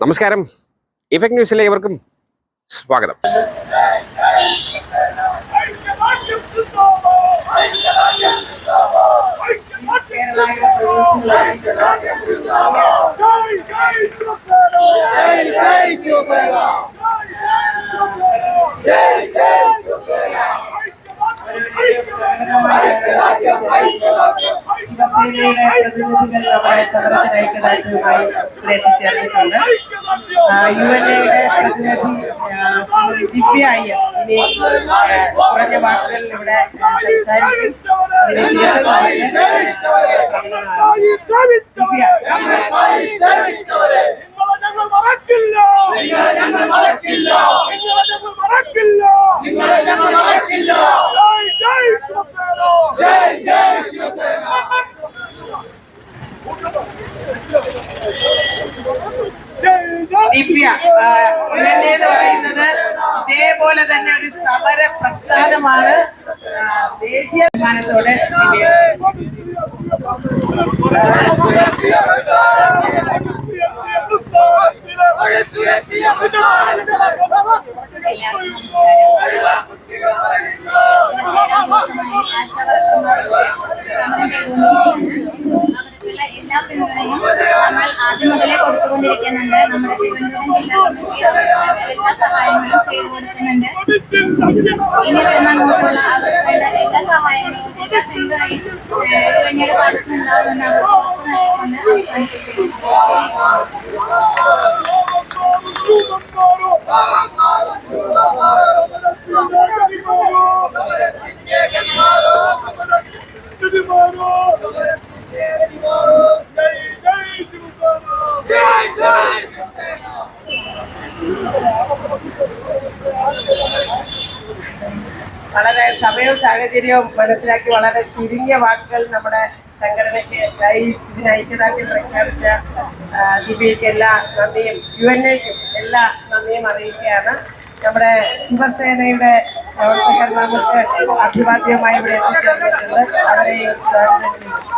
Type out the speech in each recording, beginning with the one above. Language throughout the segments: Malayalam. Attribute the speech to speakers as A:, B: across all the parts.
A: നമസ്കാരം. ഇഫക്ട് ന്യൂസിലെ ഏവർക്കും സ്വാഗതം.
B: ശിവസേനയുടെ പ്രതിനിധികൾ നമ്മുടെ സമരത്തിന് ഐക്യദാർഢ്യവുമായി ഇവിടെ എത്തിച്ചേർന്നിട്ടുണ്ട് യു എൻ എയുടെ പ്രതിനിധി ആ, ശ്രീമതി ദിവ്യ ഐ എസ് ഇനി ആ, കുറഞ്ഞ വാക്കുകളിൽ ഇവിടെ ആ, സംസാരിക്കും അതിനുശേഷം നമുക്ക് ദിവ്യ ദിവ്യ എന്ന് പറയുന്നത് ഇതേപോലെ തന്നെ ഒരു സമര പ്രസ്ഥാനമാണ് ദേശീയ ദിവ്യ
C: അവർക്കുള്ള ini memang mula beda-beda sama ini. Kita tinggal Jai Jai Jai.
B: വളരെ സമയവും സാഹചര്യവും മനസ്സിലാക്കി വളരെ ചുരുങ്ങിയ വാക്കുകൾ നമ്മുടെ സംഘടനയ്ക്ക് ഇതിന് ഐക്യദാർഢ്യം പ്രഖ്യാപിച്ച ദിവ്യയ്ക്ക് എല്ലാ നന്ദിയും യു എൻ എക്കും എല്ലാ നന്ദിയും അറിയിക്കുകയാണ്. നമ്മുടെ ശിവസേനയുടെ പ്രവർത്തകർ നമുക്ക് അഭിവാദ്യമായി ഇവിടെ എത്തിച്ചേർന്നിട്ടുണ്ട്. അവരെയും സ്വാഗതം ചെയ്യുന്നു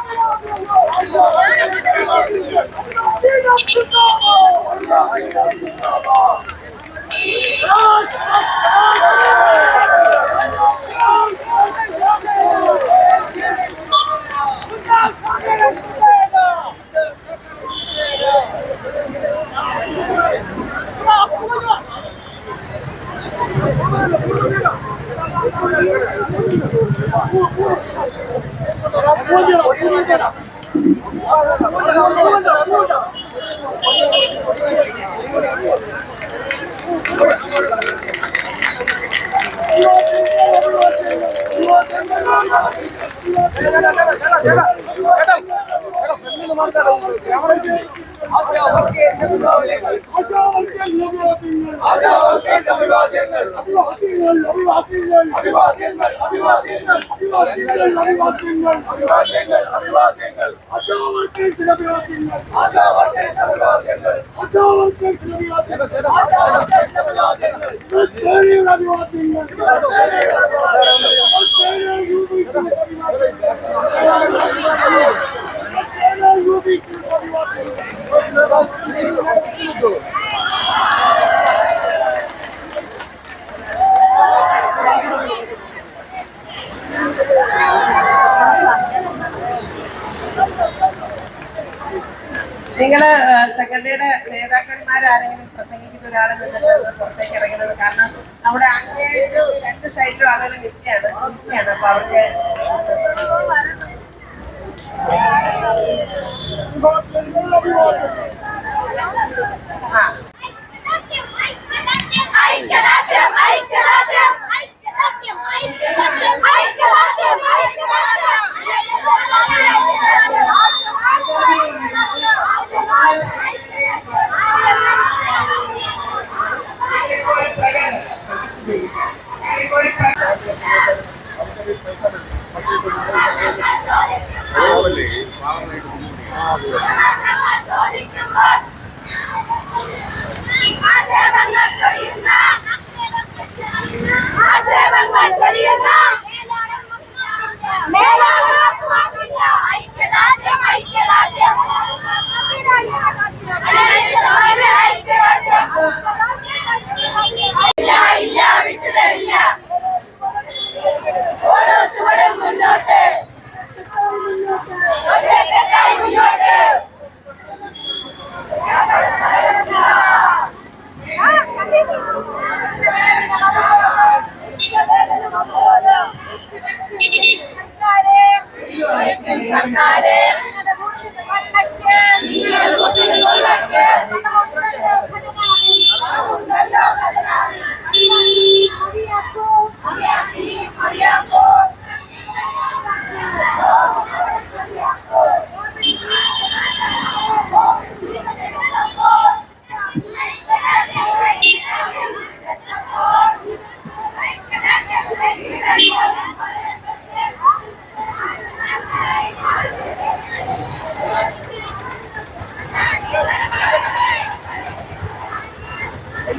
B: നിങ്ങൾ സംഘടനയുടെ നേതാക്കന്മാരാരെങ്കിലും പ്രസംഗിക്കുന്ന ഒരാളെ പുറത്തേക്ക് ഇറങ്ങുന്നത് കാരണം നമ്മുടെ അങ്ങേ രണ്ട് സൈഡിലും ആളുകൾ വ്യക്തിയാണ് വ്യക്തിയാണ് അപ്പൊ അവർക്ക് ആ.
C: ഐക്യദാർഢ്യം ഐക്യദാർഢ്യം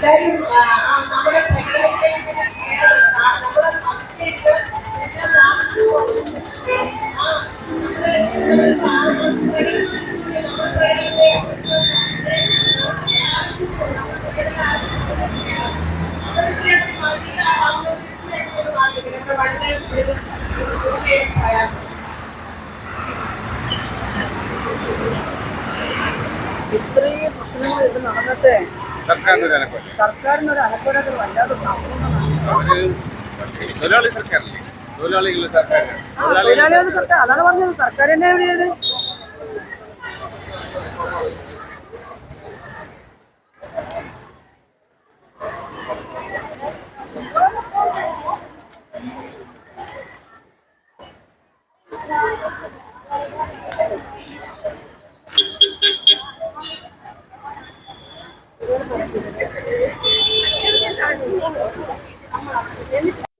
B: നമ്മുടെ പ്രയാസം
D: ഇത്രയും പ്രശ്നങ്ങൾ ഇത് നടന്നിട്ട്
A: സർക്കാരിന് ഒരു
D: സർക്കാരിന് ഒരു വല്ലാതെ
A: അവർ തൊഴിലാളി സർക്കാരല്ലേ? തൊഴിലാളികളുടെ സർക്കാരാണ്
D: തൊഴിലാളികളുടെ സർക്കാർ അതാണ് പറഞ്ഞത്. സർക്കാർ തന്നെ എവിടെയാണ്?